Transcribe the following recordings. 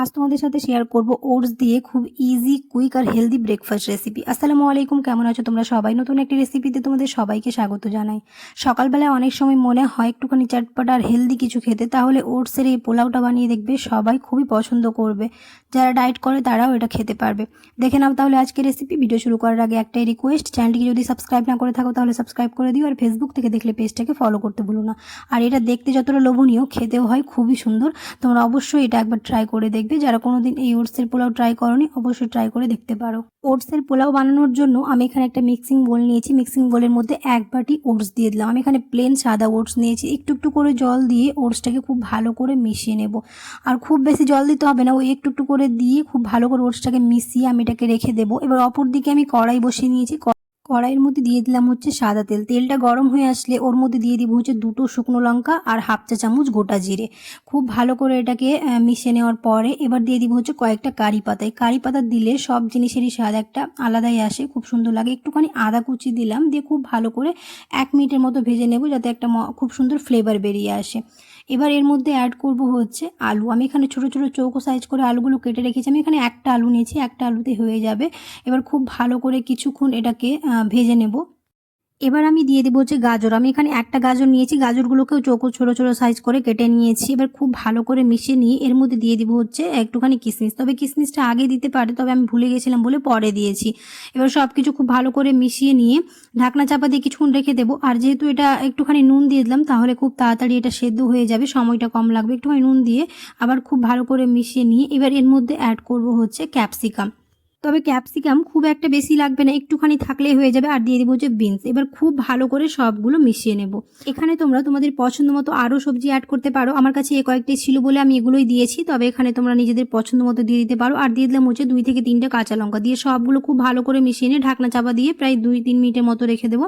আজ তোমাদের সাথে শেয়ার করব ওটস দিয়ে খুব ইজি কুইক আর হেলদি ব্রেকফাস্ট রেসিপি আসসালামু আলাইকুম, কেমন আছো তোমরা সবাই? নতুন একটি রেসিপিতে তোমাদের সবাইকে স্বাগত জানাই। সকালবেলায় অনেক সময় মনে হয় একটুখানি চটপট আর হেলদি কিছু খেতে, তাহলে ওটসের এই পোলাওটা বানিয়ে দেখবে সবাই খুবই পছন্দ করবে। যারা ডায়েট করে তারাও এটা খেতে পারবে। দেখে নাও তাহলে আজকে রেসিপি ভিডিও শুরু করার আগে একটাই রিকোয়েস্ট চ্যানেলটিকে যদি সাবস্ক্রাইব না করে থাকো তাহলে সাবস্ক্রাইব করে দিও, আর ফেসবুক থেকে দেখলে পেজটাকে ফলো করতে ভুলো না। আর এটা দেখতে যতটা লোভনীয়, খেতেও হয় খুবই সুন্দর। তোমরা অবশ্যই এটা একবার ট্রাই করে দেখবে। যারা কোনোদিন এই ওটসের পোলাও ট্রাই করনি, অবশ্যই ট্রাই করে দেখতে পারো। ওটসের পোলাও বানানোর জন্য আমি এখানে একটা মিক্সিং বোল নিয়েছি। মিক্সিং বোলের মধ্যে এক বাটি ওটস দিয়ে দিলাম। আমি এখানে প্লেন সাদা ওটস নিয়েছি। একটু একটু করে জল দিয়ে ওটসটাকে খুব ভালো করে মিশিয়ে নেব। আর খুব বেশি জল দিতে হবে না ওই একটু একটু করে দিয়ে খুব ভালো করে ওটসটাকে মিশিয়ে আমি এটাকে রেখে দেবো। এবার অপর দিকে আমি কড়াই বসিয়ে নিয়েছি। কড়াইয়ের মধ্যে দিয়ে দিলাম হচ্ছে সাদা তেল। তেলটা গরম হয়ে আসলে ওর মধ্যে দিয়ে দিব হচ্ছে দুটো শুকনো লঙ্কা আর হাফ চা চামচ গোটা জিরে। খুব ভালো করে এটাকে মিশিয়ে নেওয়ার পরে এবার দিয়ে দিব হচ্ছে কয়েকটা কারি পাতা। এই কারি পাতা দিলে সব জিনিসেরই স্বাদ একটা আলাদাই আসে, খুব সুন্দর লাগে। একটুখানি আদা কুচি দিলাম, দিয়ে খুব ভালো করে এক মিনিটের মতো ভেজে নেব যাতে একটা খুব সুন্দর ফ্লেভার বেরিয়ে আসে। এবার এর মধ্যে অ্যাড করব হচ্ছে আলু। আমি এখানে ছোটো ছোটো চৌকো সাইজ করে আলুগুলো কেটে রেখেছি। আমি এখানে একটা আলু নিয়েছি, একটা আলুতে হয়ে যাবে। এবার খুব ভালো করে কিছুক্ষণ এটাকে ভেজে নেব। এবার আমি দিয়ে দেবো হচ্ছে গাজর। আমি এখানে একটা গাজর নিয়েছি। গাজরগুলোকেও চৌকো ছোটো ছোটো সাইজ করে কেটে নিয়েছি। এবার খুব ভালো করে মিশিয়ে নিয়ে এর মধ্যে দিয়ে দিব হচ্ছে একটুখানি কিশমিশ তবে কিশমিশটা আগে দিতে পারে, তবে আমি ভুলে গেছিলাম বলে পরে দিয়েছি। এবার সব কিছু খুব ভালো করে মিশিয়ে নিয়ে ঢাকনা চাপা দিয়ে কিছুক্ষণ রেখে দেবো। আর যেহেতু এটা একটুখানি নুন দিয়ে দিলাম, তাহলে খুব তাড়াতাড়ি এটা সেদ্ধ হয়ে যাবে, সময়টা কম লাগবে। একটুখানি নুন দিয়ে আবার খুব ভালো করে মিশিয়ে নিয়ে এবার এর মধ্যে অ্যাড করব হচ্ছে ক্যাপসিকাম তবে ক্যাপসিকাম খুব একটা বেশি লাগবে না, একটুখানি থাকলেই হয়ে যাবে আর দিয়ে দেবো যে বিনস। এবার খুব ভালো করে সবগুলো মিশিয়ে নেব। এখানে তোমরা তোমাদের পছন্দ মতো আরও সবজি অ্যাড করতে পারো। আমার কাছে এ কয়েকটি ছিল বলে আমি এগুলোই দিয়েছি, তবে এখানে তোমরা নিজেদের পছন্দ মতো দিয়ে দিতে পারো। আর দিয়ে দিলাম হচ্ছে দুই থেকে তিনটা কাঁচা লঙ্কা। দিয়ে সবগুলো খুব ভালো করে মিশিয়ে নিয়ে ঢাকনা চাপা দিয়ে প্রায় দুই তিন মিনিটের মতো রেখে দেবো।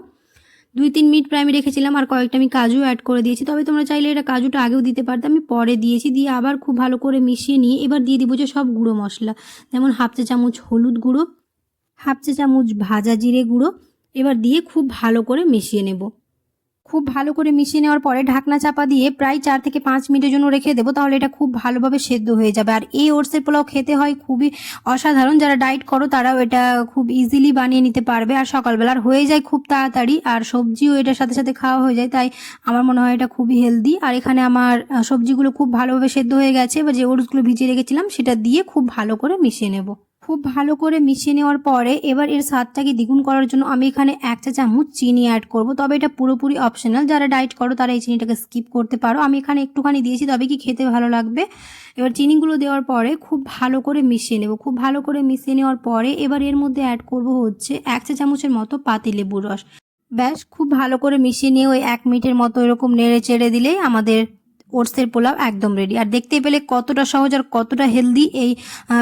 দুই তিন মিনিট প্রায় আমি রেখেছিলাম, আর কয়েকটা আমি কাজু অ্যাড করে দিয়েছি। তবে তোমরা চাইলে এটা কাজুটা আগেও দিতে পারতে। আমি পরে দিয়েছি, দিয়ে আবার খুব ভালো করে মিশিয়ে নিয়ে এবার দিয়ে দিব যে সব গুঁড়ো মশলা। যেমন হাফ চা চামচ হলুদ গুঁড়ো, হাফ চা চামচ ভাজা জিরে গুঁড়ো। এবার দিয়ে খুব ভালো করে মিশিয়ে নেব। খুব ভালো করে মিশিয়ে নেওয়ার পরে ঢাকনা চাপা দিয়ে প্রায় চার থেকে পাঁচ মিনিটের জন্য রেখে দেবো, তাহলে এটা খুব ভালোভাবে সেদ্ধ হয়ে যাবে। আর এই ওটসের পোলাও খেতে হয় খুবই অসাধারণ। যারা ডায়েট করো, তারাও এটা খুব ইজিলি বানিয়ে নিতে পারবে। আর সকালবেলা আর হয়ে যায় খুব তাড়াতাড়ি, আর সবজিও এটার সাথে সাথে খাওয়া হয়ে যায়, তাই আমার মনে হয় এটা খুবই হেলদি আর এখানে আমার সবজিগুলো খুব ভালোভাবে সেদ্ধ হয়ে গেছে, এবার যে ওটসগুলো ভিজিয়ে রেখেছিলাম, সেটা দিয়ে খুব ভালো করে মিশিয়ে নেব। খুব ভালো করে মিশিয়ে নেওয়ার পরে এবার এর স্বাদটাকে দ্বিগুণ করার জন্য আমি এখানে এক চা চামচ চিনি অ্যাড করব। তবে এটা পুরোপুরি অপশনাল যারা ডায়েট করো, তারা এই চিনিটাকে স্কিপ করতে পারো। আমি এখানে একটুখানি দিয়েছি, তবে কি খেতে ভালো লাগবে? এবার চিনিগুলো দেওয়ার পরে খুব ভালো করে মিশিয়ে নেব। খুব ভালো করে মিশিয়ে নেওয়ার পরে এবার এর মধ্যে অ্যাড করব হচ্ছে এক চা চামচের মতো পাতি লেবুর রস। ব্যাস, খুব ভালো করে মিশিয়ে নিয়ে ওই এক মিনিটের মতো এরকম নেড়ে চেড়ে দিলেই আমাদের ওটসের পোলাও একদম রেডি আর দেখতে পেলে কতটা সহজ আর কতটা হেলদি এই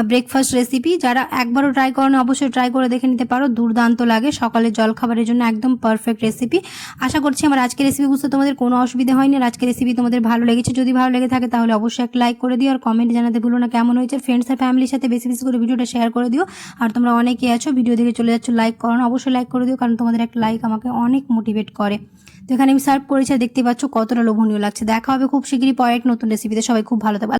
ব্রেকফাস্ট রেসিপি যারা একবারও ট্রাই করেন, অবশ্যই ট্রাই করে দেখে নিতে পারো। দুর্দান্ত লাগে সকালে জল খাবারের জন্য একদম পারফেক্ট রেসিপি আশা করছি আমার আজকের রেসিপি বুঝতে তোমাদের কোনো অসুবিধা হয়নি। আর আজকের রেসিপি তোমাদের ভালো লেগেছে, যদি ভালো লেগে থাকে তাহলে অবশ্যই একটা লাইক করে দিও। আর কমেন্টে জানাতে ভুলো না কেমন হয়েছে। ফ্রেন্ডস আর ফ্যামিলির সাথে বেশি বেশি করে ভিডিওটা শেয়ার করে দিও। আর তোমরা অনেকে আছো ভিডিও দেখে চলে যাচ্ছ লাইক করো না, অবশ্যই লাইক করে দিও। কারণ তোমাদের একটা লাইক আমাকে অনেক মোটিভেট করে। তো এখানে আমি সার্ভ করেছি আর দেখতে পাচ্ছ কতটা লোভনীয় লাগছে। দেখা হবে খুব শীঘ্রই। পরে এক নতুন রেসিপিতে সবাই খুব ভালো থাকবে।